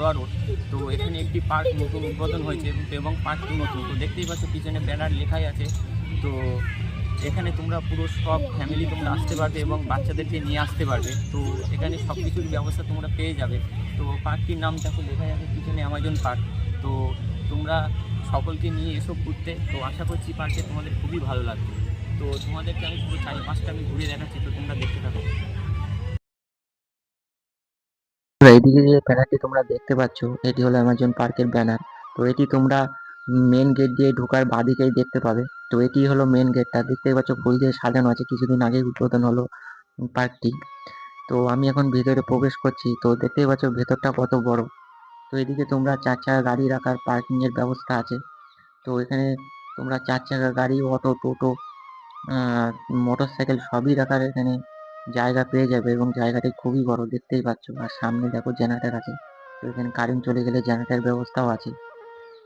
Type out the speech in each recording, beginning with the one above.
এসেছি রোড। তো এখানে একটি পার্ক নতুন উদ্বোধন হয়েছে এবং পার্কটি নতুন। তো দেখতেই পাচ্ছ পিছনে ব্যানার লেখাই আছে। তো এখানে তোমরা পুরো সব ফ্যামিলি তোমরা আসতে পারবে এবং বাচ্চাদেরকে নিয়ে আসতে পারবে। তো এখানে সব কিছুর ব্যবস্থা তোমরা পেয়ে যাবে। তো পার্কটির নাম দেখো লেখাই আছে পিছনে অ্যামাজন পার্ক তো তোমরা সকলকে নিয়ে এসো ঘুরতে। তো আশা করছি পার্কে তোমাদের খুবই ভালো লাগবে। তো তোমাদেরকে আমি পুরো চারি পাঁচটা আমি ঘুরে দেখাচ্ছি। তো তোমরা দেখতে থাকো। এইদিকে যে ব্যানারটি তোমরা দেখতে পাচ্ছ, এটি হলো অ্যামাজন পার্কের ব্যানার। তো এটি তোমরা মেন গেট দিয়ে ঢোকার বাদিকেই দেখতে পাবে। তো এটি হলো মেন গেটটা দেখতেই পাচ্ছ, ফুল দিয়ে সাজানো আছে। কিছুদিন আগে উদ্বোধন হলো পার্কটি তো আমি এখন ভেতরে প্রবেশ করছি। তো দেখতেই পাচ্ছ, ভেতরটা কত বড়। তো এদিকে তোমরা চার চাকা গাড়ি রাখার পার্কিং এর ব্যবস্থা আছে। তো এখানে তোমরা চার চাকা গাড়ি, অটো, টোটো মোটর সাইকেল সবই রাখার এখানে জায়গা পেয়ে যাবে এবং জায়গাটি খুবই বড়, দেখতেই পাচ্ছ। আর সামনে দেখো জেনারেটর আছে। তো এখানে কারেন্ট চলে গেলে জেনারেটর ব্যবস্থাও আছে।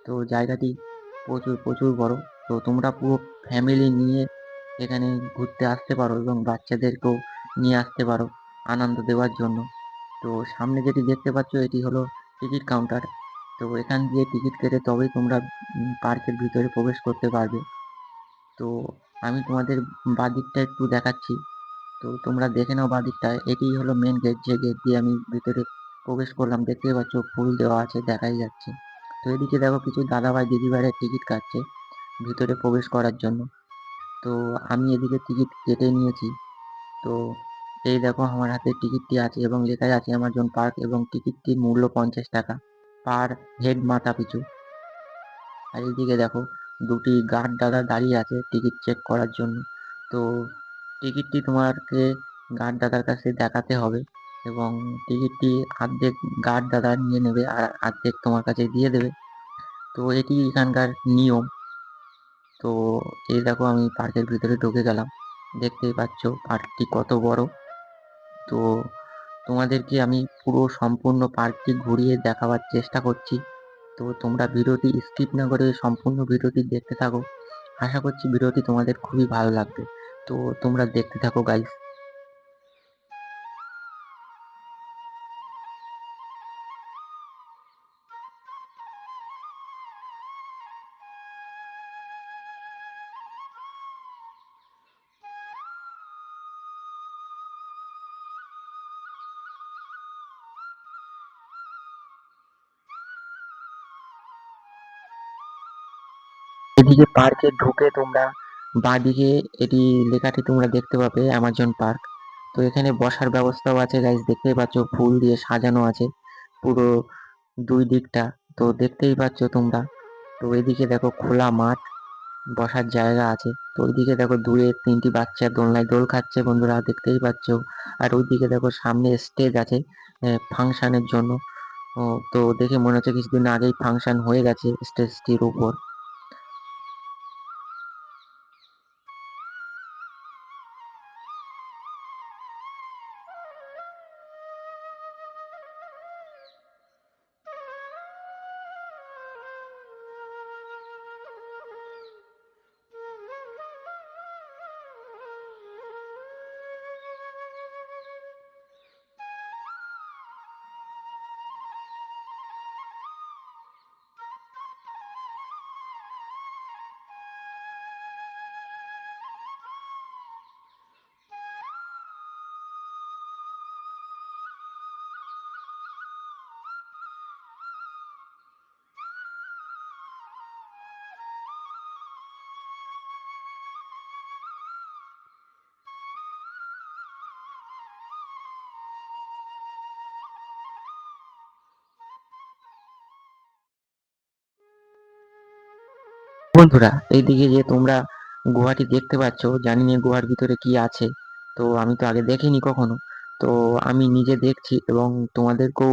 তো জায়গাটি প্রচুর প্রচুর বড়। তো তোমরা পুরো ফ্যামিলি নিয়ে এখানে ঘুরতে আসতে পারো এবং বাচ্চাদেরকেও নিয়ে আসতে পারো আনন্দ দেওয়ার জন্য। তো সামনে যেটি দেখতে পাচ্ছ, এটি হলো টিকিট কাউন্টার তো এখান দিয়ে টিকিট কেটে তবেই তোমরা পার্কের ভিতরে প্রবেশ করতে পারবে। তো আমি তোমাদের বাদিকটা একটু দেখাচ্ছি। তো তোমরা দেখে নাও বাদিকটা। এটি হলো মেন গেট যে গেট দিয়ে আমি ভিতরে প্রবেশ করলাম। দেখতে পাচ্ছ, ফুল দেওয়া আছে, দেখাই যাচ্ছে। তো এদিকে দেখো কিছু দাদাভাই দিদিভাইরা টিকিট কাটছে ভিতরে প্রবেশ করার জন্য। তো আমি এদিকে টিকিট কেটে নিয়েছি। তো এই দেখো আমার হাতে টিকিটটি আছে এবং লেখাই আছে অ্যামাজন পার্ক এবং টিকিটটির মূল্য পঞ্চাশ টাকা পার হেড মাথা পিছু। আর এইদিকে দেখো দুটি গার্ড দাদা দাঁড়িয়ে আছে টিকিট চেক করার জন্য। তো টিকিটটি তোমাকে গার্ড দাদার কাছে দেখাতে হবে এবং টিকিটটি অর্ধেক গার্ড দাদা নিয়ে নেবে আর অর্ধেক তোমার কাছে দিয়ে দেবে। তো এটি এখানকার নিয়ম। তো এই দেখো আমি পার্কের ভিতরে ঢুকে গেলাম। দেখতেই পাচ্ছ পার্কটি কত বড়। তো তোমাদেরকে আমি পুরো সম্পূর্ণ পার্কটি ঘুরিয়ে দেখাবার চেষ্টা করছি। তো তোমরা ভিডিওটি স্কিপ না করে সম্পূর্ণ ভিডিওটি দেখতে থাকো। আশা করছি ভিডিওটি তোমাদের খুবই ভালো লাগবে। তো তোমরা দেখতে থাকো গাইস এদিকে পার্কে ঢুকে তোমরা বাঁদিকে এটি লেখাটি তোমরা দেখতে পাবে অ্যামাজন পার্ক তো এখানে বসার ব্যবস্থাও আছে গাইজ দেখতেই পাচ্ছ, ফুল দিয়ে সাজানো আছে পুরো দুই দিকটা। তো দেখতেই পাচ্ছ তোমরা, তো এদিকে দেখো খোলা মাঠ, বসার জায়গা আছে। তো ওইদিকে দেখো দূরে তিনটি বাচ্চা দোলনায় দোল খাচ্ছে বন্ধুরা, দেখতেই পাচ্ছ। আর ওইদিকে দেখো সামনে স্টেজ আছে ফাংশনের জন্য। তো দেখে মনে হচ্ছে কিছুদিন আগেই ফাংশন হয়ে গেছে স্টেজটির উপর। বন্ধুরা, এইদিকে যে তোমরা গুহাটি দেখতে পাচ্ছ, জানি না গুহার ভিতরে কি আছে। তো আমি তো আগে দেখিনি কখনো। তো আমি নিজে দেখছি এবং তোমাদেরকেও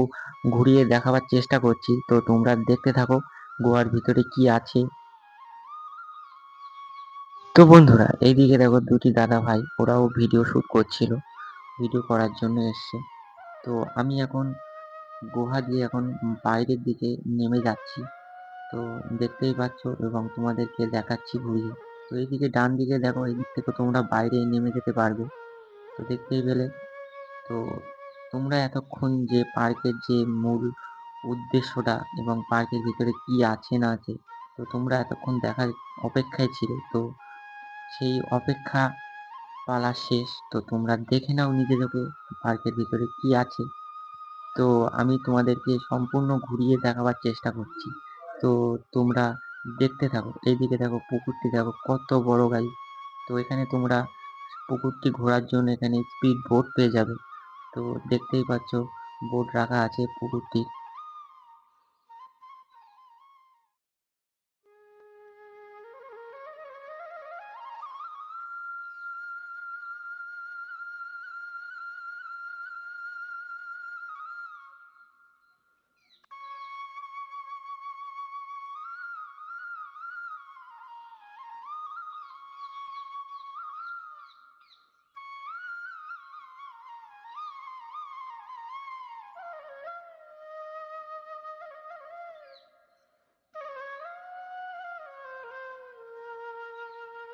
ঘুরিয়ে দেখাবার চেষ্টা করছি। তো তোমরা দেখতে থাকো গুহার ভিতরে কি আছে। তো বন্ধুরা, এইদিকে দেখো দুটি দাদা ভাই, ওরাও ভিডিও শুট করছিল, ভিডিও করার জন্য এসছে। তো আমি এখন গুহা দিয়ে এখন বাইরের দিকে নেমে যাচ্ছি। তো দেখতেই পাচ্ছ এবং তোমাদেরকে দেখাচ্ছি ঘুরিয়ে। তো এইদিকে ডান দিকে দেখো এদিক থেকে তোমরা বাইরে নেমে যেতে পারবে। তো দেখতেই পেলে। তো তোমরা এতক্ষণ যে পার্কের যে মূল উদ্দেশ্যটা এবং পার্কের ভিতরে কি আছে না আছে, তো তোমরা এতক্ষণ দেখার অপেক্ষায় ছিলে। তো সেই অপেক্ষা পালা শেষ। তো তোমরা দেখে নাও নিজেদেরকে পার্কের ভিতরে কি আছে। তো আমি তোমাদেরকে সম্পূর্ণ ঘুরিয়ে দেখাবার চেষ্টা করছি। তো তোমরা দেখতে থাকো, এইদিকে দেখো পুকুরটি দেখো কত বড় গাই তো এখানে তোমরা পুকুরটি ঘোরার জন্য এখানে স্পিড বোট পেয়ে যাবে। তো দেখতেই পাচ্ছ বোট রাখা আছে পুকুরটির।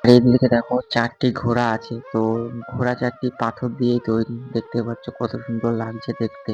আর এইদিকে দেখো চারটি ঘোড়া আছে, তো ঘোড়া চারটি পাথর দিয়ে তৈরি। দেখতে পাচ্ছ কত সুন্দর লাগছে দেখতে।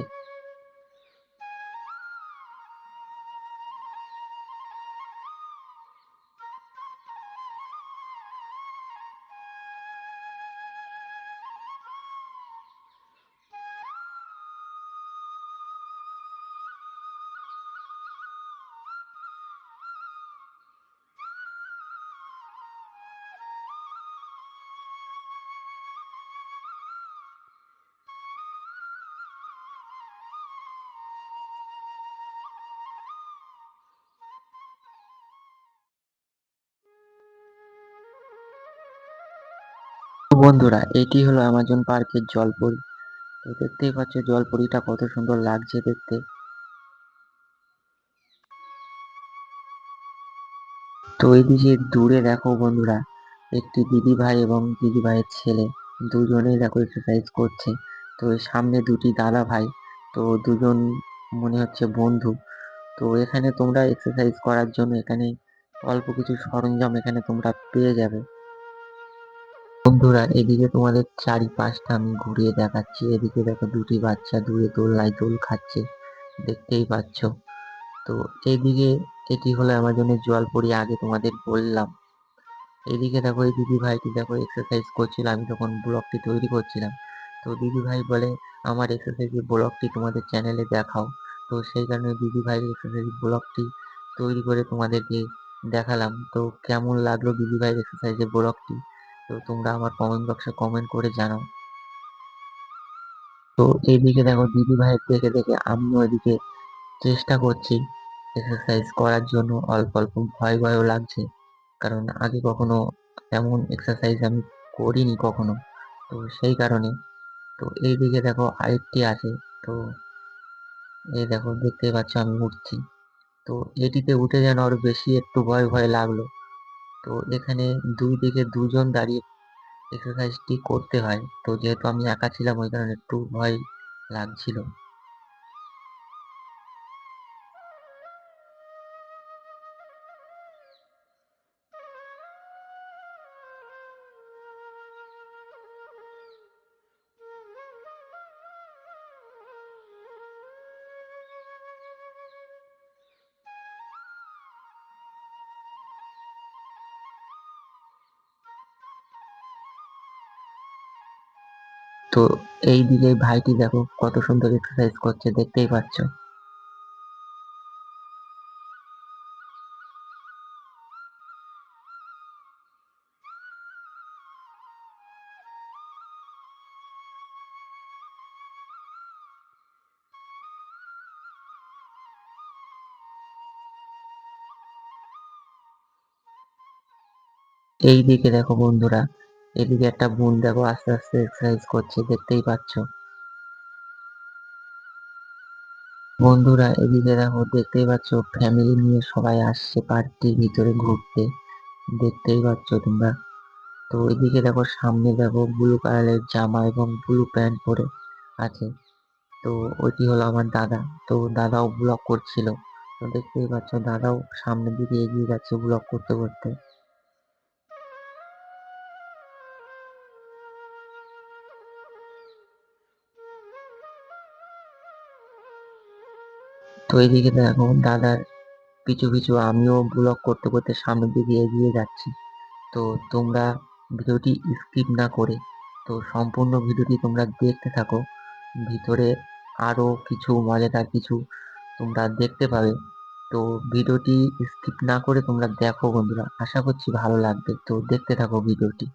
তো বন্ধুরা, এটি হলো অ্যামাজন পার্কের জলপরি। তো দেখতেই পাচ্ছ জলপরিটা কত সুন্দর লাগছে দেখতে। তো এইদিকে দূরে দেখো বন্ধুরা, একটি দিদি ভাই এবং দিদি ভাইয়ের ছেলে, দুজনেই দেখো এক্সারসাইজ করছে। তো সামনে দুটি দাদা ভাই, তো দুজন মনে হচ্ছে বন্ধু। তো এখানে তোমরা এক্সারসাইজ করার জন্য এখানে অল্প কিছু সরঞ্জাম এখানে তোমরা পেয়ে যাবে। বন্ধুরা, এদিকে তোমাদের চারিপাশটা আমি ঘুরিয়ে দেখাচ্ছি। এদিকে দেখো দুটি বাচ্চা দূরে দোলনায় দোল খাচ্ছে, দেখতেই পাচ্ছ। তো এইদিকে এটি হলো অ্যামাজনের জলপরি আগে তোমাদের বললাম। এদিকে দেখো এই দিদি ভাইটি দেখো এক্সারসাইজ করছিল, আমি তখন ব্লগটি তৈরি করছিলাম। তো দিদি ভাই বলে, আমার এক্সারসাইজের ব্লগটি তোমাদের চ্যানেলে দেখাও। তো সেই কারণে দিদি ভাইয়ের এক্সারসাইজ ব্লগটি তৈরি করে তোমাদেরকে দেখালাম। তো কেমন লাগল দিদি ভাইয়ের এক্সারসাইজের ব্লগটি? তো তোমরা আমার কমেন্ট বক্সে কমেন্ট করে জানাও। তো এইদিকে দেখো দিদি ভাইয়ের দেখে দেখে আমিও এদিকে চেষ্টা করছি এক্সারসাইজ করার জন্য। অল্প অল্প ভয় ভয়ও লাগছে। কারণ আগে কখনো তেমন এক্সারসাইজ আমি করিনি কখনো। তো সেই কারণে তো এইদিকে দেখো আরেকটি আছে। তো এই দেখো দেখতেই পাচ্ছ আমি উঠছি। তো এটিতে উঠে যেন আরও বেশি একটু ভয় ভয় লাগল। তো এখানে দুই দিকে দুজন দাঁড়িয়ে এক্সারসাইজটি করতে হয়। তো যেহেতু আমি একা ছিলাম, ওই কারণে একটু ভয় লাগছিল। তো এই দিকে ভাইটি দেখো কত সুন্দর এক্সারসাইজ করছে, দেখতেই পাচ্ছ। এই দিকে দেখো বন্ধুরা এদিকে একটা বোন দেখো আস্তে আস্তে এক্সারসাইজ করছে, দেখতেই পাচ্ছ। বন্ধুরা, এদিকে দেখো, দেখতেই পাচ্ছ ফ্যামিলি নিয়ে সবাই আসছে পার্কটির ভিতরে ঘুরতে। দেখতেই পাচ্ছ তোমরা। তো এদিকে দেখো, সামনে দেখো ব্লু কালারের জামা এবং ব্লু প্যান্ট পরে আছে। তো ওইটি হলো আমার দাদা। তো দাদাও ব্লগ করছিল। তো দেখতেই পাচ্ছ, দাদাও সামনের দিকে এগিয়ে যাচ্ছে ব্লগ করতে করতে। তো এইদিকে দেখো, দাদার পিছু পিছু আমিও ব্লগ করতে করতে সামনের দিকে এগিয়ে যাচ্ছি। তো তোমরা ভিডিওটি স্কিপ না করে, তো সম্পূর্ণ ভিডিওটি তোমরা দেখতে থাকো। ভিতরে আরও কিছু মজাদার কিছু তোমরা দেখতে পাবে। তো ভিডিওটি স্কিপ না করে তোমরা দেখো বন্ধুরা, আশা করছি ভালো লাগবে। তো দেখতে থাকো ভিডিওটি।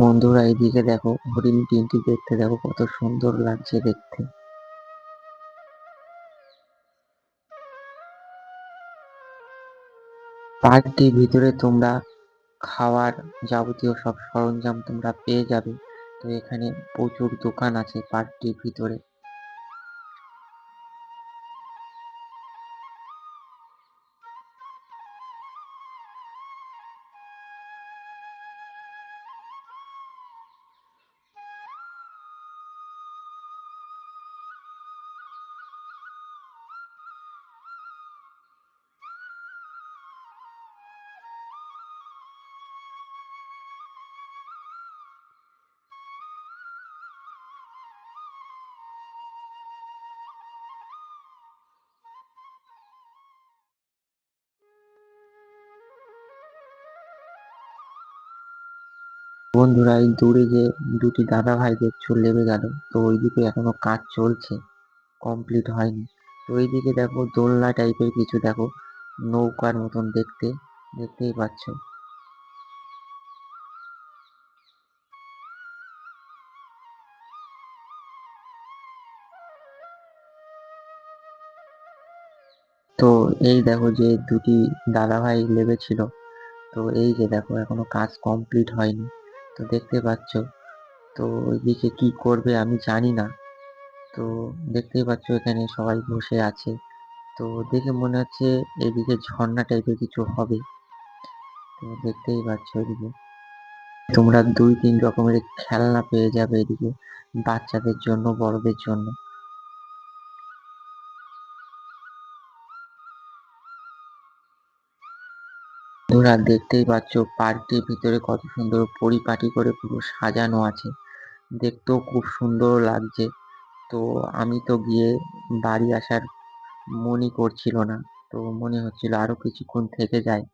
বন্ধুরা, এইদিকে দেখো হরিণ তিনটি দেখতে, দেখো কত সুন্দর লাগছে দেখতে। পার্কটির ভিতরে তোমরা খাওয়ার যাবতীয় সব সরঞ্জাম তোমরা পেয়ে যাবে। তো এখানে প্রচুর দোকান আছে পার্কটির ভিতরে। বন্ধুরা, এই দূরে যে দুটি দাদা ভাই দেখছ লেবে গেল। তো ওইদিকে এখনও কাজ চলছে কমপ্লিট হয়নি। তো এইদিকে দেখো, দোলনা টাইপের কিছু দেখো, নৌকার মতন দেখতে, দেখতেই পাচ্ছ। তো এই দেখো যে দুটি দাদা ভাই লেবেছিল তো এই যে দেখো, এখনও কাজ কমপ্লিট হয়নি। তো দেখতে পাচ্ছ, তো ওইদিকে কি করবে আমি জানি না। তো দেখতেই পাচ্ছ এখানে সবাই বসে আছে। তো দেখে মনে হচ্ছে এদিকে ঝর্ণা টাইপের কিছু হবে। তো দেখতেই পাচ্ছ এদিকে। তোমরা দুই তিন রকমের খেলনা পেয়ে যাবে এদিকে বাচ্চাদের জন্য, বড়দের জন্য। তোমরা দেখতেই পাচ্ছ পার্কটির ভিতরে কত সুন্দর পরিপাটি করে পুরো সাজানো আছে। দেখতেও খুব সুন্দর লাগছে। তো আমি তো গিয়ে বাড়ি আসার মনই করছিল না। তো মনে হচ্ছিল আরও কিছুক্ষণ থেকে যায়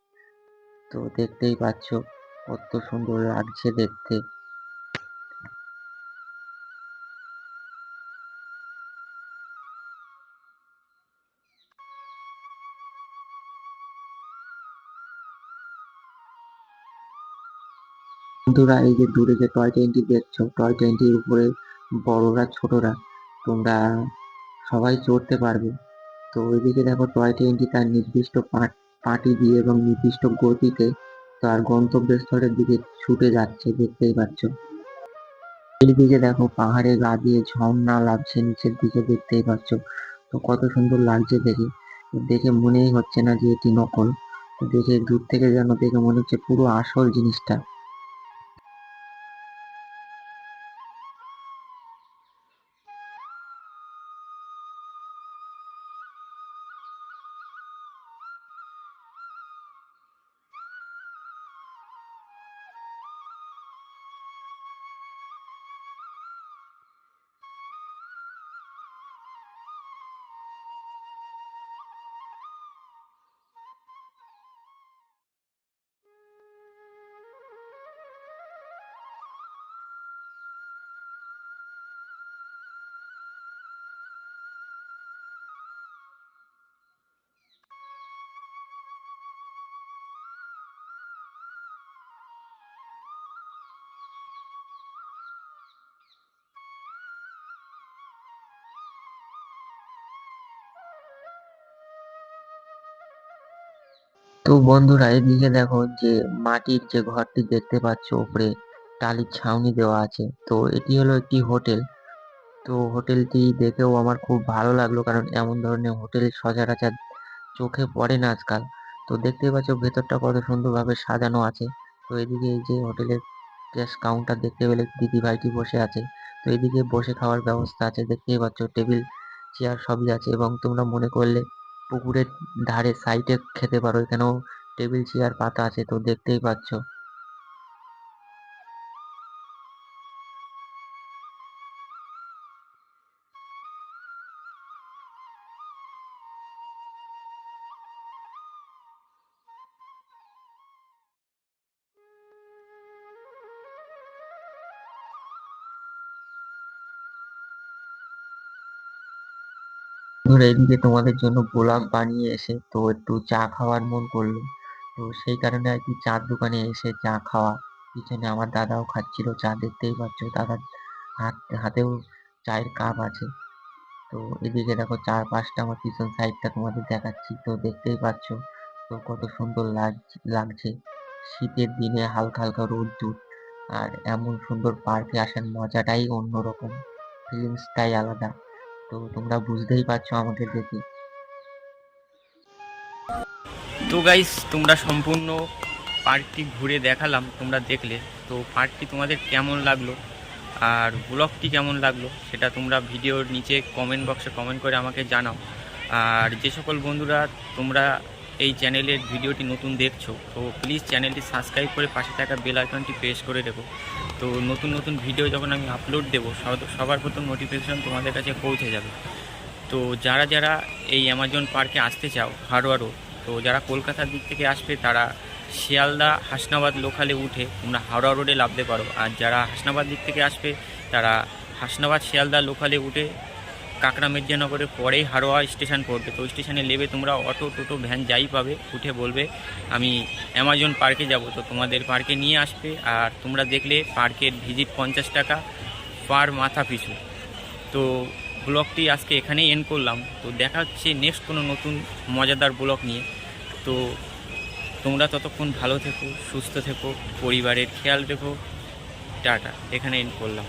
তো দেখতেই পাচ্ছ কত সুন্দর লাগছে দেখতে। বন্ধুরা, এই যে দূরে যে টয় ট্রেনটি দেখছ টয় ট্রেনটির উপরে বড়রা, ছোটরা, তোমরা সবাই চড়তে পারবে। তো ওইদিকে দেখো টয় ট্রেনটি তার নির্দিষ্ট পাট- দিয়ে এবং নির্দিষ্ট গতিতে তার গন্তব্যস্থলের দিকে ছুটে যাচ্ছে, দেখতেই পাচ্ছ। এইদিকে দেখো পাহাড়ে গা দিয়ে ঝর্ণা লাগছে নিচের দিকে, দেখতেই পাচ্ছ। তো কত সুন্দর লাগছে দেখে। দেখে মনেই হচ্ছে না যে এটি নকল। দেখে দূর থেকে যেন দেখে মনে হচ্ছে পুরো আসল জিনিসটা। তো বন্ধুরা, এদিকে দেখো যে মাটির যে ঘরটি দেখতে পাচ্ছ উপরে টালির ছাউনি দেওয়া আছে। তো এটি হলো একটি হোটেল। তো হোটেলটি দেখেও আমার খুব ভালো লাগল কারণ এমন ধরনের হোটেল সচরাচর চোখে পড়ে না আজকাল। তো দেখতেই পাচ্ছ ভেতরটা কত সুন্দরভাবে সাজানো আছে। তো এদিকে এই যে হোটেলের ক্যাশ কাউন্টার দেখতে পেলে দিদি ভাইটি বসে আছে। তো এদিকে বসে খাওয়ার ব্যবস্থা আছে, দেখতেই পাচ্ছ টেবিল, চেয়ার সবই আছে এবং তোমরা মনে করলে পুকুরের ধারে সাইডে খেতে পারো। এখানেও টেবিল চেয়ার পাতা আছে তো দেখতেই পাচ্ছ। ধরো এদিকে তোমাদের জন্য ব্লগ বানিয়ে এসে তো একটু চা খাওয়ার মন করল। তো সেই কারণে আর কি চার দোকানে এসে চা খাওয়া। পিছনে আমার দাদাও খাচ্ছিল চা, দেখতেই পাচ্ছ দাদার হাত, হাতেও চায়ের কাপ আছে। তো এদিকে দেখো চার পাঁচটা আমার পিছন সাইডটা তোমাদের দেখাচ্ছি। তো দেখতেই পাচ্ছ তো কত সুন্দর লাগ- লাগছে। শীতের দিনে হালকা হালকা রোদ্দুর আর এমন সুন্দর পার্কে আসার মজাটাই অন্যরকম। ফিলিংসটাই আলাদা। তো তোমরা বুঝতেই পারছ আমাকে দেখে। তো গাইস তোমরা সম্পূর্ণ পার্কটি ঘুরে দেখালাম, তোমরা দেখলে। তো পার্কটি তোমাদের কেমন লাগল? আর ব্লগটি কেমন লাগল? সেটা তোমরা ভিডিওর নিচে কমেন্ট বক্সে কমেন্ট করে আমাকে জানাও। আর যে সকল বন্ধুরা, তোমরা এই চ্যানেলের ভিডিওটি নতুন দেখছ, তো প্লিজ চ্যানেলটি সাবস্ক্রাইব করে পাশে থাকা বেল আইকনটি প্রেস করে রেখো। তো নতুন নতুন ভিডিও যখন আমি আপলোড দেবো সবার প্রথম নোটিফিকেশান তোমাদের কাছে পৌঁছে যাবে। তো যারা যারা এই অ্যামাজন পার্কে আসতে চাও হারোয়ারও তো যারা কলকাতার দিক থেকে আসবে, তারা শিয়ালদা হাসনাবাদ লোকালে উঠে তোমরা হাওড়া রোডে লাভতে পারো। আর যারা হাসনাবাদ দিক থেকে আসবে, তারা হাসনাবাদ শিয়ালদা লোকালে উঠে কাকড়া মির্জানগরের পরেই হারোয়া স্টেশন পড়বে। তো স্টেশনে নেবে তোমরা অটো, টোটো, ভ্যান, যাই পাবে, উঠে বলবে, আমি অ্যামাজন পার্কে যাব। তো তোমাদের পার্কে নিয়ে আসবে আর তোমরা দেখলে পার্কের ভিজিট পঞ্চাশ টাকা পার মাথা পিছু। তো ব্লগটি আজকে এখানেই এন্ড করলাম। তো দেখা হচ্ছে নেক্সট কোনো নতুন মজাদার ব্লগ নিয়ে। তো তোমরা ততক্ষণ ভালো থেকো, সুস্থ থেকো, পরিবারের খেয়াল রেখো। টাটা, এখানে এন্ড করলাম।